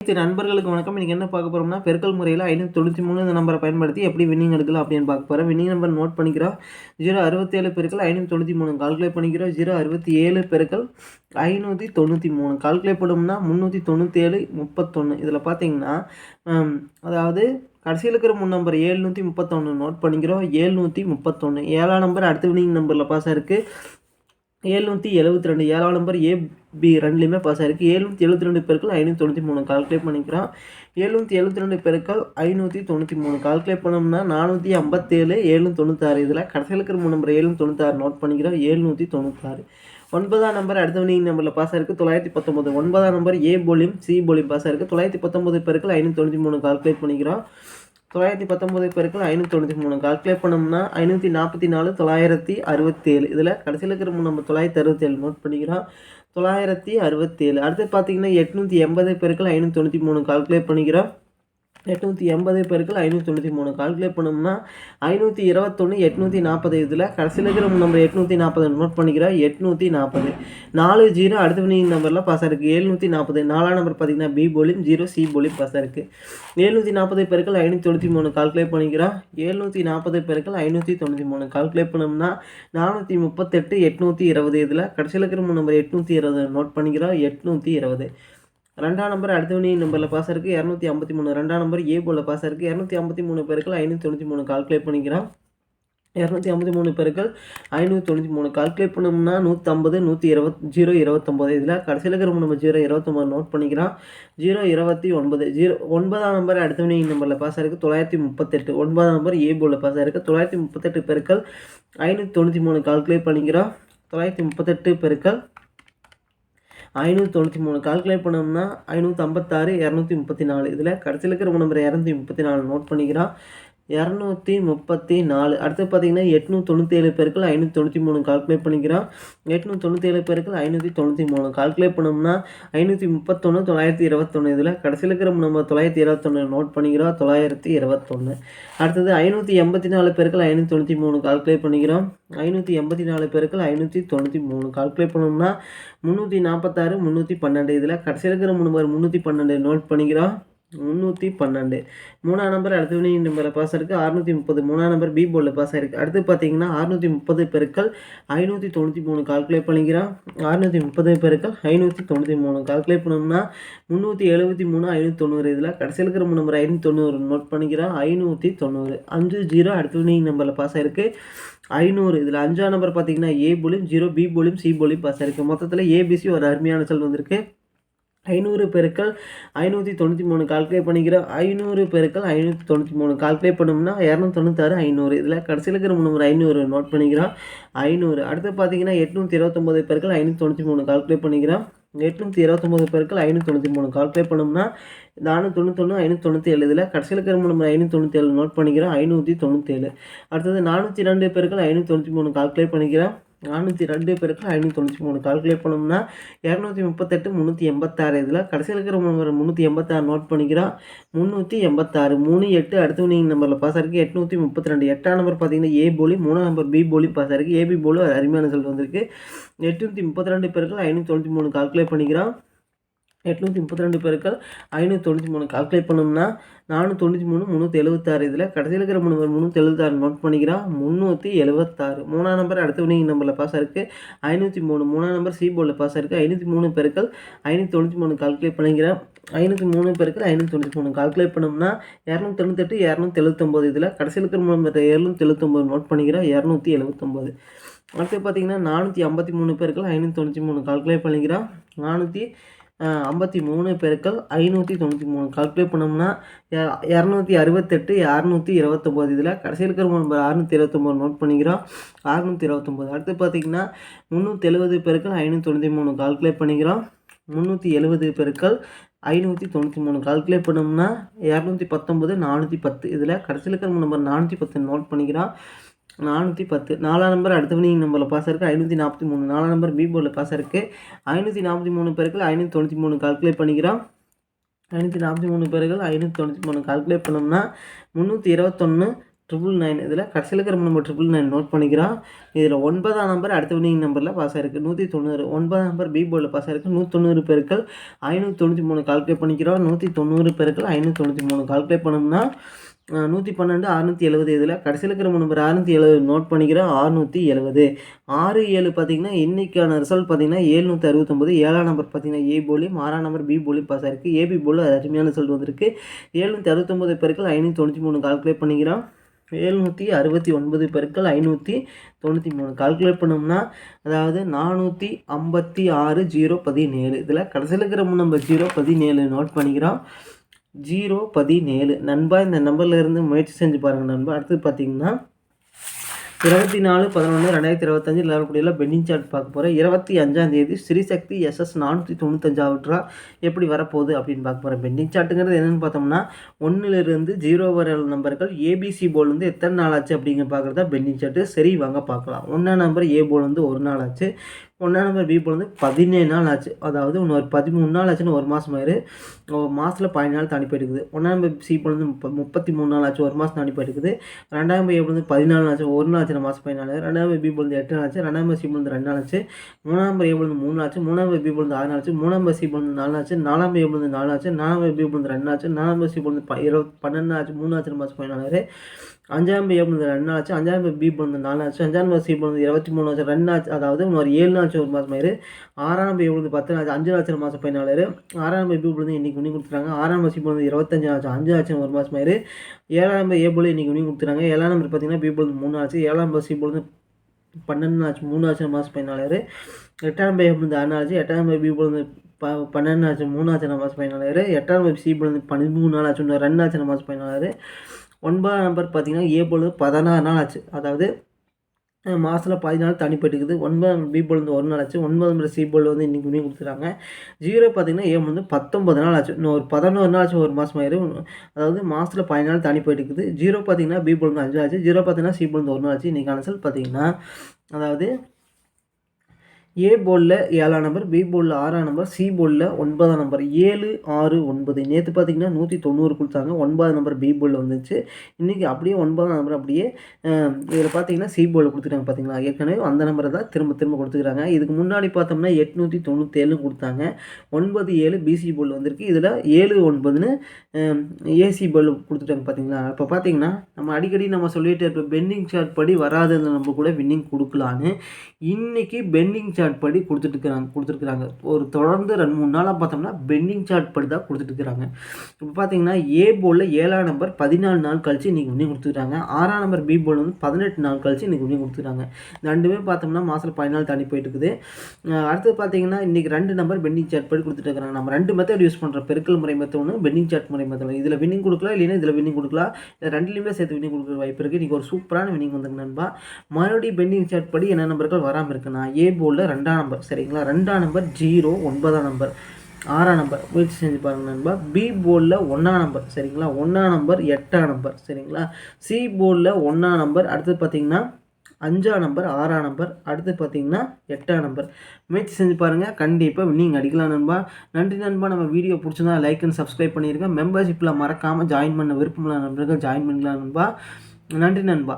அனைத்து நண்பர்களுக்கு வணக்கம். இன்றைக்கி என்ன பார்க்க போகிறோம்னா பெருக்கல் முறையில் ஐநூற்றி தொண்ணூற்றி மூணு இந்த நம்பரை பயன்படுத்தி எப்படி வின்னிங் எடுக்கலாம் அப்படின்னு பார்க்க போகிறோம் வின்னிங் நம்பர் நோட் பண்ணிக்கிறோம். ஜீரோ அறுபத்தேழு பெருக்கள் ஐநூற்றி தொண்ணூற்றி மூணு கால்குலேட் பண்ணிக்கிறோம். ஜீரோ அறுபத்தி ஏழு பெருக்கள் ஐநூற்றி தொண்ணூற்றி மூணு கால்குலேட் பண்ணோம்னா முந்நூற்றி தொண்ணூற்றி ஏழு முப்பத்தொன்று இதில் பார்த்தீங்கன்னா அதாவது கடைசியில் இருக்கிற மூணு நம்பர் ஏழ்நூற்றி முப்பத்தொன்று நோட் பண்ணிக்கிறோம். ஏழ்நூற்றி முப்பத்தொன்று ஏழாம் நம்பர் அடுத்த வின்னிங் நம்பரில் பாஸ் இருக்குது ஏழ்நூற்றி எழுபத்தி ரெண்டு ஏழாம் நம்பர் ஏ பி ரெண்டுலேயுமே பாஸ் ஆயிருக்கு. ஏழ்நூற்றி எழுபத்தி ரெண்டு பேருக்கள் ஐநூற்றி தொண்ணூற்றி மூணு கால்குலேட் பண்ணிக்கிறோம். ஏழ்நூற்றி எழுபத்தி ரெண்டு பேருக்கள் ஐநூற்றி தொண்ணூற்றி மூணு கால்குலேட் பண்ணோம்னா நானூற்றி ஐம்பத்தேழு ஏழ்நூற்றி தொண்ணூத்தாறு. இதில் கடைசியில் இருக்கிற மூணு நம்பர் ஏழ்நூற்றி தொண்ணூத்தாறு நோட் பண்ணிக்கிறோம். ஏழ்நூற்றி தொண்ணூத்தாறு. ஒன்பதாம் நம்பர் அடுத்த வினிங் நம்பரில் பாஸ் ஆயிருக்கு. தொள்ளாயிரத்தி பத்தொம்பது ஒன்பதாம் நம்பர் ஏ போலியும் சி போலியும் பாஸ் ஆயிருக்கு. தொள்ளாயிரத்தி பத்தொம்பது பேருக்கள் ஐநூற்றி தொண்ணூற்றி மூணு கால்குலேட் பண்ணிக்கிறோம். தொள்ளாயிரத்தி பத்தொம்பது பெருக்கள் ஐநூற்றி தொண்ணூற்றி மூணு. கால்குலேட் பண்ணோம்னா ஐநூற்றி நாற்பத்தி நாலு தொள்ளாயிரத்தி அறுபத்தேழு. இதில் கடைசியில் இருக்கிற மூணு நம்ம தொள்ளாயிரத்தி அறுபத்தேழு நோட் பண்ணிக்கிறோம். தொள்ளாயிரத்தி அறுபத்தேழு. அடுத்து பார்த்தீங்கன்னா எட்நூற்றி எண்பது பெருக்கள் ஐநூற்றி தொண்ணூற்றி மூணு. கால்குலேட் பண்ணிக்கிறோம். எட்நூற்றி எண்பது பெருக்கள் ஐநூற்றி தொண்ணூற்றி மூணு கால்குலேட் பண்ணோம்னா ஐநூற்றி இருபத்தொன்று எட்நூற்றி நாற்பது இதில் கடைசியில் இருக்கிற நம்பர் எட்நூற்றி நாற்பது நோட் பண்ணிக்கிறோம் எட்நூற்றி நாற்பது நாலு ஜீரோ அடுத்த வினிங் நம்பரில் பாஸ் இருக்குது எழுநூற்றி நாற்பது நாலாம் நம்பர் பார்த்தீங்கன்னா பி போலியும் ஜீரோ சி போலியும் பாஸ் இருக்குது எழுநூற்றி நாற்பது பெருக்கள் ஐநூற்றி தொண்ணூற்றி மூணு கால்குலேட் பண்ணிக்கிறோம் எழுநூற்றி நாற்பது பெருக்கள் ஐநூற்றி தொண்ணூற்றி மூணு கால்குலேட் பண்ணோம்னா நானூற்றி முப்பத்தெட்டு எட்நூற்றி இருபது இதில் கடைசியில் இருக்கிற நம்பர் எட்நூற்றி இருபது நோட் பண்ணிக்கிறோம் எட்நூற்றி இருபது. ரெண்டாம் நம்பர் அடுத்தவனி நம்பரில் பாஸ் இருக்குது இரநூத்தி ஐம்பத்தி மூணு. ரெண்டாம் நம்பர் ஏ போல் பாஸ் இருக்குது இரநூத்தி ஐம்பத்தி மூணு பேருக்கள் ஐநூற்றி தொண்ணூற்றி மூணு கால்குலேட் பண்ணிக்கிறான். இரநூத்தி ஐம்பத்தி மூணு பெருக்கள் ஐநூற்றி தொண்ணூற்றி மூணு கால்குலேட் பண்ணோம்னா நூற்றம்பது நூற்றி இருபத் ஜீரோ இருபத்தொம்போது. இதில் கடைசியில் இருக்கிற நம்ம ஜீரோ இருபத்தொம்போது நோட் பண்ணிக்கிறோம் ஜீரோ இருபத்தி ஒன்பது. ஜீரோ ஒன்பதாம் நம்பர் அடுத்தவனி நம்பரில் பாஸ் இருக்குது தொள்ளாயிரத்தி முப்பத்தெட்டு. ஒன்பதாம் நம்பர் ஏ போல் பாஸ் இருக்குது தொள்ளாயிரத்தி முப்பத்தெட்டு பெருக்கள் ஐநூற்றி தொண்ணூற்றி மூணு கால்குலேட் பண்ணிக்கிறோம் தொள்ளாயிரத்தி முப்பத்தெட்டு பெருக்கள் ஐநூற்றி தொண்ணூற்றி மூணு. கால்குலேட் பண்ணோம்னா ஐநூற்றி ஐம்பத்தாறு இரநூத்தி முப்பத்தி நாலு. இதில் கடைசியில் இருக்கிற நம்பர் இரநூத்தி முப்பத்தி நாலு நோட் பண்ணிக்கிறோம் இரநூத்தி முப்பத்தி நாலு. அடுத்து பார்த்தீங்கன்னா எட்நூற்றி தொண்ணூற்றி ஏழு பேருக்கு ஐநூற்றி தொண்ணூற்றி மூணு கால்குலேட் பண்ணிக்கிறோம் எட்நூற்றி தொண்ணூற்றி ஏழு பேருக்கு ஐநூற்றி தொண்ணூற்றி மூணு கால்குலேட் பண்ணோம்னா ஐநூற்றி முப்பத்தொன்று தொள்ளாயிரத்தி இருபத்தொன்று இதில் கடைசியில் இருக்கிற நம்ம தொள்ளாயிரத்தி இருபத்தொன்று நோட் பண்ணிக்கிறோம். தொள்ளாயிரத்தி இருபத்தொன்று அடுத்தது ஐநூற்றி எண்பத்தி நாலு பேருக்கு ஐநூற்றி தொண்ணூற்றி மூணு கால்குலேட் பண்ணிக்கிறோம். ஐநூற்றி எண்பத்தி நாலு பேருக்கு ஐநூற்றி தொண்ணூற்றி மூணு கால்குலேட் பண்ணோம்னா முந்நூற்றி நாற்பத்தாறு முந்நூற்றி பன்னெண்டு இதில் கடைசியில் இருக்கிற நம்பர் முந்நூற்றி பன்னெண்டு நோட் பண்ணிக்கிறோம். முந்நூற்றி பன்னெண்டு. மூணாம் நம்பர் அடுத்த வினி நம்பரில் பாஸ் இருக்குது அறுநூற்றி முப்பது. மூணாம் நம்பர் பி போர்டில் பாஸ் ஆயிருக்கு. அடுத்து பார்த்தீங்கன்னா அறுநூற்றி முப்பது பெருக்கள் ஐநூற்றி தொண்ணூற்றி மூணு கால்குலேட் பண்ணிக்கிறான் அறுநூற்றி முப்பது பெருக்கள் ஐநூற்றி தொண்ணூற்றி மூணு கால்குலேட் பண்ணோம்னா முந்நூற்றி எழுபத்தி மூணு ஐநூற்றி தொண்ணூறு இதில் கடைசியில் இருக்கிற நம்பர் ஐநூற்றி தொண்ணூறு நோட் பண்ணிக்கிறான் ஐநூற்றி தொண்ணூறு. அஞ்சு ஜீரோ அடுத்த வினி நம்பரில் பாஸ் ஆயிருக்கு. ஐநூறு இதில் அஞ்சாம் நம்பர் பார்த்தீங்கன்னா ஏ போலியும் ஜீரோ பி போலியும் சி போலியும் பாஸ் ஆயிருக்கு. மொத்தத்தில் ஏபிசி ஒரு அருமையான செல் வந்திருக்கு. ஐநூறு பெருக்கள் ஐநூற்றி தொண்ணூற்றி மூணு கால்குலேட் பண்ணிக்கிறோம் ஐநூறு பெருக்கள் ஐநூற்றி தொண்ணூற்றி மூணு கால்குலேட் பண்ணோம்னா இரநூத்தி தொண்ணூத்தாறு ஐநூறு. இதில் கடைசியில் இருக்கிற நம்பர் ஐநூறு நோட் பண்ணிக்கிறோம் ஐநூறு. அடுத்து பார்த்தீங்கன்னா எட்நூற்றி இருபத்தொம்போது பெருக்கள் ஐநூற்றி தொண்ணூற்றி மூணு கால்குலேட் பண்ணிக்கிறோம் எட்நூற்றி இருபத்தொம்போது பேருக்கு ஐநூற்றி தொண்ணூற்றி மூணு கால்குலேட் பண்ணோம்னா நானூற்றி தொண்ணூத்தொன்று ஐநூற்றி தொண்ணூற்றி ஏழு இதில் கடைசியில் இருக்கிற நம்பர் ஐநூற்றி தொண்ணூற்றி ஏழு நோட் பண்ணிக்கிறோம் ஐநூற்றி தொண்ணூற்றி ஏழு அடுத்தது நானூற்றி ரெண்டு பேருக்கு ஐநூற்றி தொண்ணூற்றி மூணு கால்குலேட் பண்ணிக்கிறோம் நானூற்றி ரெண்டு பேருக்கு ஐநூற்றி தொண்ணூற்றி மூணு கால்குலேட் பண்ணோம்னா இரநூத்தி முப்பத்தெட்டு முந்நூற்றி எண்பத்தாறு. இதில் கடைசியில் இருக்கிற நம்பர் முந்நூற்றி எண்பத்தாறு நோட் பண்ணிக்கிறோம். முந்நூற்றி எண்பத்தாறு மூணு எட்டு அடுத்து நீங்கள் நம்பரில் பாஸ் ஆகிருக்கு எட்நூற்றி முப்பத்தி ரெண்டு. எட்டாம் நம்பர் பார்த்தீங்கன்னா ஏ போலி மூணாம் நம்பர் பி போலி பாஸ் ஆயிருக்கு ஏபி போலி ஒரு அருமையான ரிசல்ட் வந்திருக்கு. எட்நூற்றி முப்பத்தி ரெண்டு பேருக்கு ஐநூற்றி தொண்ணூற்றி மூணு கால்குலேட் பண்ணிக்கிறோம். எட்நூற்றி முப்பத்தி ரெண்டு பேருக்கள் ஐநூற்றி தொண்ணூற்றி மூணு கால்குலேட் பண்ணோம்னா நானூற்றி தொண்ணூற்றி மூணு முந்நூற்றி எழுபத்தாறு இதில் கடைசியில் இருக்கிற மூணு முந்நூற்றி எழுபத்தாறு நோட் பண்ணிக்கிறான் முந்நூற்றி எழுபத்தாறு மூணாம் நம்பர் அடுத்த வினிங் நம்பரில் பாஸ் ஆயிருக்கு. ஐநூற்றி மூணு மூணாம் நம்பர் சி போர்டில் பாஸ் ஆயிருக்கு. ஐநூற்றி மூணு பெருக்கள் ஐநூற்றி தொண்ணூற்றி மூணு கால்குலேட் பண்ணிக்கிறேன் ஐநூற்றி மூணு பேருக்கு ஐநூற்றி தொண்ணூற்றி மூணு கால்குலேட் பண்ணோம்னா இரநூத்தி தொண்ணூத்தெட்டு இரநூத்தி எழுபத்தொம்போது இதில் கடைசியில் இருக்கிற மூணு இரநூத்தி எழுபத்தொம்போது நோட் பண்ணிக்கிறேன் இரநூத்தி எழுபத்தொம்போது அடுத்து பார்த்தீங்கன்னா நானூற்றி ஐம்பத்தி மூணு பேருக்கு ஐநூற்றி தொண்ணூற்றி மூணு கால்குலேட் பண்ணிக்கிறோம். நானூற்றி ஐம்பத்தி மூணு பெருக்கள் ஐநூற்றி தொண்ணூற்றி மூணு. கால்குலேட் பண்ணோம்னா இரநூத்தி அறுபத்தெட்டு இரநூத்தி இருபத்தொம்போது. இதில் கடைசியில் இருக்கிற நம்பர் அறுநூற்றி இருபத்தொம்போது நோட் பண்ணிக்கிறோம். அறுநூற்றி இருபத்தொம்போது. அடுத்து பார்த்தீங்கன்னா முந்நூற்றி எழுபது பெருக்கள் ஐநூற்றி தொண்ணூற்றி மூணு. கால்குலேட் பண்ணிக்கிறோம். முந்நூற்றி எழுபது பெருக்கள் ஐநூற்றி தொண்ணூற்றி மூணு. கால்குலேட் பண்ணோம்னா இரநூத்தி பத்தொம்பது நானூற்றி பத்து. இதில் கடைசியில் இருக்கிற நம்பர் நானூற்றி பத்து. நோட் பண்ணிக்கிறோம். நானூற்றி பத்து. நாலாம் நம்பர் அடுத்த வினிங் நம்பரில் பாஸ் இருக்குது ஐநூற்றி நாற்பத்தி மூணு. நாலாம் நம்பர் பி போர்டில் பாஸ் இருக்குது ஐநூற்றி நாற்பத்தி மூணு பேருக்கு ஐநூற்றி தொண்ணூற்றி மூணு கால்குலேட் பண்ணிக்கிறோம். ஐநூற்றி நாற்பத்தி மூணு பேர்கள் ஐநூற்றி தொண்ணூற்றி மூணு கால்குலேட் பண்ணோம்னா முந்நூற்றி இருபத்தொன்று ட்ரிபிள் நைன் இதில் கடைசியில் இருக்கிற நம்பர் ட்ரிபிள் நைன் நோட் பண்ணிக்கிறோம். இதில் ஒன்பதாம் நம்பர் அடுத்த வினிங் நம்பரில் பாஸ் ஆயிருக்கு. நூற்றி தொண்ணூறு. ஒன்பதாம் நம்பர் பி போர்டில் பாஸ் ஆயிருக்கு. நூற்றி தொண்ணூறு பேருக்கள் ஐநூற்றி தொண்ணூற்றி மூணு கால்குலேட் பண்ணிக்கிறோம். நூற்றி தொண்ணூறு பேருக்கள் ஐநூற்றி தொண்ணூற்றி மூணு கால்குலேட் பண்ணோம்னா நூற்றி பன்னெண்டு அறுநூற்றி எழுபது இதில் கடைசியில் இருக்கிற நம்பர் அறுநூற்றி எழுபது நோட் பண்ணிக்கிறோம் அறுநூற்றி எழுபது ஆறு ஏழு பார்த்தீங்கன்னா இன்றைக்கான ரிசல்ட் பார்த்தீங்கன்னா ஏழ்நூற்றி அறுபத்தொம்பது ஏழாம் நம்பர் பார்த்தீங்கன்னா ஏ போலியும் ஆறாம் நம்பர் பி போலியும் பாஸ் ஆயிருக்கு. ஏபி போல் அருமையான ரிசல்ட் வந்திருக்கு. ஏழ்நூற்றி அறுபத்தொம்பது பெருக்கள் ஐநூற்றி தொண்ணூற்றி மூணு கால்குலேட் பண்ணிக்கிறோம். ஏழ்நூற்றி அறுபத்தி ஒன்பது பெருக்கள் ஐநூற்றி தொண்ணூற்றி மூணு. கால்குலேட் பண்ணோம்னா அதாவது நானூற்றி ஐம்பத்தி ஆறு ஜீரோ பதினேழு. இதில் கடைசியில் இருக்கிற நம்பர் ஜீரோ பதினேழு நோட் பண்ணிக்கிறோம். ஜீரோ பதினேழு. நண்பா இந்த நம்பர்லேருந்து முயற்சி செஞ்சு பாருங்கள் நண்பா. அடுத்து பார்த்தீங்கன்னா இருபத்தி நாலு பதினொன்று ரெண்டாயிரத்தி இருபத்தஞ்சு லெவல்குடியில் பெண்டிங் சார்ட் பார்க்க போகிறேன் இருபத்தி அஞ்சாம் தேதி ஸ்ரீசக்தி எஸ்எஸ் நானூற்றி தொண்ணூத்தஞ்சாவற்றா எப்படி வரப்போகுது அப்படின்னு பார்க்க போகிறேன் பெண்டிங் சார்ட்டுங்கிறது என்னென்னு பார்த்தோம்னா ஒன்றுலேருந்து ஜீரோ வர நம்பர்கள் ஏபிசி போல் வந்து எத்தனை நாள் ஆச்சு அப்படிங்கிற பார்க்குறதா பெண்டிங் சார்ட்டு. சரி வாங்க பார்க்கலாம். ஒன்றாம் நம்பர் ஏ போல் வந்து ஒரு நாள் ஆச்சு. ஒன்றாம் நம்பர் பி பிறந்து வந்து பதினேழு நாள் ஆச்சு அதாவது இன்னொரு பதிமூணு நாள் ஆச்சுன்னு ஒரு மாதம் ஆயிரு ஒரு மாதத்தில் பதினஞ்சு நாள் தாண்டி போயிருக்குது ஒன்றாம் நம்பர் சி பிறந்து முப்ப முப்பத்தி மூணு நாள் ஆச்சு ஒரு மாதம் தாண்டி போயிருக்குது ரெண்டாம் பை பிறந்து பதினாலு நாள் ஆச்சு ஒரு நாள் ஆச்சு மாதம் பதினாலு ரெண்டாம் பை பி பிறந்து எட்டு நாள் ஆச்சு ரெண்டாம் பை சி பிறந்து வந்து ரெண்டு நாள் ஆச்சு மூணாம் நம்பர் ஏ மூணு நாள் ஆச்சு மூணாம் பை பி பிறந்து ஆறு நாள் ஆச்சு மூணாம் பை சி பிறந்து நாலு ஆச்சு நாலாம் பை பிறந்து நாலு ஆச்சு நாலாம் பை பி பிறந்து ரெண்டு ஆச்சு நாலாம் பை சி பிறந்து இருபது பன்னெண்டு ஆச்சு மூணு ஆச்சு மாதம் பதினாலு அஞ்சாம் பி வந்து ரெண்டு ஆச்சு அஞ்சாம் பி பிறந்து நாலு ஆச்சு அஞ்சாம் பி சி இருபத்தி மூணு ஆச்சு ரெண்டு ஆச்சு அதாவது ஒரு ஏழு ஆச்சு ஒரு மாதம் ஆயிரு ஆறாம் பி விழுந்து பத்து நாள் அஞ்சு லட்சம் மாதம் பதினாலு ஆறாம் பி விழுந்து இன்னைக்கு உனி கொடுத்துறாங்க ஆறாம் சி பிறந்து இருபத்தஞ்சு ஆச்சு அஞ்சு லட்சம் ஒரு மாதம் ஆயிரு ஏழாம் நம்பர் ஏ இன்னைக்கு உனி கொடுத்துறாங்க ஏழாம் நம்பர் பார்த்தீங்கன்னா பி பிறந்து மூணு ஆச்சு ஏழாம் நம்பர் சி பன்னெண்டு ஆச்சு மூணு ஆச்சு மாதம் பதினாலு எட்டாம் நம்பர் ஏ பிறந்து ஆறு ஆச்சு எட்டாம் நம்பர் பி பிறந்து ப பன்னெண்டு ஆச்சு மூணு ஆச்சு மாதம் பதினாலு எட்டாம் நம்பர் சி பிறந்து பதிமூணு நாள் ஆச்சு இன்னும் ரெண்டு ஆச்சு மாதம் பதினாலு ஒன்பதாம் நம்பர் பார்த்திங்கன்னா ஏ பொழுது பதினாறு நாள் ஆச்சு. அதாவது மாதத்தில் பாதி நாள் தண்ணி ஒன்பதாம் பி போல் வந்து ஒரு நாள் ஆச்சு. ஒன்பது நம்பர் சி போல் வந்து இன்றைக்கி முடிவு கொடுத்துருக்காங்க ஜீரோ பார்த்திங்கன்னா ஏ வந்து பத்தொம்பது நாள் ஆச்சு. இன்னும் ஒரு பதினோரு நாள் ஆச்சு ஒரு மாதம் ஆயிரும். அதாவது மாதத்தில் பதினாலு நாள் தண்ணி ஜீரோ பார்த்திங்கன்னா பி போல் வந்து அஞ்சு ஆச்சு. ஜீரோ பார்த்திங்கன்னா சி போல் வந்து ஒரு நாள் ஆச்சு. இன்றைக்கி ஆன்சர் பார்த்திங்கன்னா அதாவது ஏ போலில் ஏழாம் நம்பர் பி போலில் ஆறாம் நம்பர் சி போர்டில் ஒன்பதாம் நம்பர் ஏழு ஆறு ஒன்பது. நேற்று பார்த்தீங்கன்னா நூற்றி தொண்ணூறு கொடுத்தாங்க. ஒன்பதாம் நம்பர் பி போலில் வந்துச்சு. இன்றைக்கி அப்படியே ஒன்பதாம் நம்பர் அப்படியே இதில் பார்த்தீங்கன்னா சி போலில் கொடுத்துட்டாங்க பார்த்தீங்களா ஏற்கனவே அந்த நம்பரை தான் திரும்ப திரும்ப கொடுத்துக்கிறாங்க. இதுக்கு முன்னாடி பார்த்தோம்னா எட்நூற்றி தொண்ணூற்றேழு கொடுத்தாங்க. ஒன்பது ஏழு பிசி போர்டில் வந்திருக்கு. இதில் ஏழு ஒன்பதுன்னு ஏசி போர்டில் கொடுத்துட்டாங்க பார்த்தீங்களா இப்போ பார்த்தீங்கன்னா நம்ம அடிக்கடி நம்ம சொல்லிட்டு இருப்போம் பெண்டிங் சார்ட் படி வராத நம்ம கூட வின்னிங் கொடுக்கலான்னு. இன்றைக்கி பெண்டிங் சார்ட் சார்ட் படி கொடுத்துட்டுருக்குறாங்க கொடுத்துருக்குறாங்க ஒரு தொடர்ந்து ரெண்டு மூணு நாளாக பார்த்தோம்னா பெண்டிங் சார்ட் படி தான் கொடுத்துட்டுருக்குறாங்க. இப்போ பார்த்தீங்கன்னா ஏ போலில் ஏழாம் நம்பர் பதினாலு நாள் கழிச்சு இன்றைக்கி உண்ணி கொடுத்துருக்காங்க. ஆறாம் நம்பர் பி போல் வந்து பதினெட்டு நாள் கழிச்சு இன்றைக்கி உண்ணி கொடுத்துருக்காங்க. ரெண்டுமே பார்த்தோம்னா மாதம் பதினாலு தாண்டி போயிட்டு இருக்குது அடுத்து பார்த்தீங்கன்னா இன்றைக்கி ரெண்டு நம்பர் பெண்டிங் சார்ட் படி கொடுத்துட்டுருக்காங்க நம்ம ரெண்டு மெத்தட் யூஸ் பண்ணுற பெருக்கல் முறை மெத்தட் ஒன்று பெண்டிங் சார்ட் முறை மெத்தட் இதில் வின்னிங் கொடுக்கலாம் இல்லைன்னா இதில் வின்னிங் கொடுக்கலாம். இல்லை ரெண்டுலேயுமே சேர்த்து வின்னிங் கொடுக்குற வாய்ப்பு இருக்குது இன்றைக்கி ஒரு சூப்பரான வின்னிங் வந்துங்க நண்பா. மறுபடியும் பெண்டிங் சார்ட் படி என்ன நம்பர்கள் வராமல் இருக்குன்னா ஏ ரெண்டு ரெண்டாம் நம்பர் சரிங்களா? ரெண்டாம் நம்பர் ஜீரோ ஒன்பதாம் நம்பர். ஆறாம் நம்பர் முயற்சி செஞ்சு பாருங்க நண்பா. பி போர்டில் ஒன்றாம் நம்பர் சரிங்களா? ஒன்றாம் நம்பர் எட்டாம் நம்பர் சரிங்களா? சி போர்டில் ஒன்றாம் நம்பர் அடுத்து பார்த்தீங்கன்னா அஞ்சாம் நம்பர் ஆறாம் நம்பர் அடுத்து பார்த்தீங்கன்னா எட்டாம் நம்பர். முயற்சி செஞ்சு பாருங்கள் கண்டிப்பாக நீங்கள் அடிக்கலாம் நண்பா. நன்றி நண்பா. நம்ம வீடியோ பிடிச்சிருந்தா லைக் அண்ட் சப்ஸ்கிரைப் பண்ணியிருக்கேன் மெம்பர்ஷிப்பில் மறக்காமல் ஜாயின் பண்ண விருப்பமுள்ள நண்பர்கள் ஜாயின் பண்ணிக்கலாம் நண்பா. நன்றி நண்பா.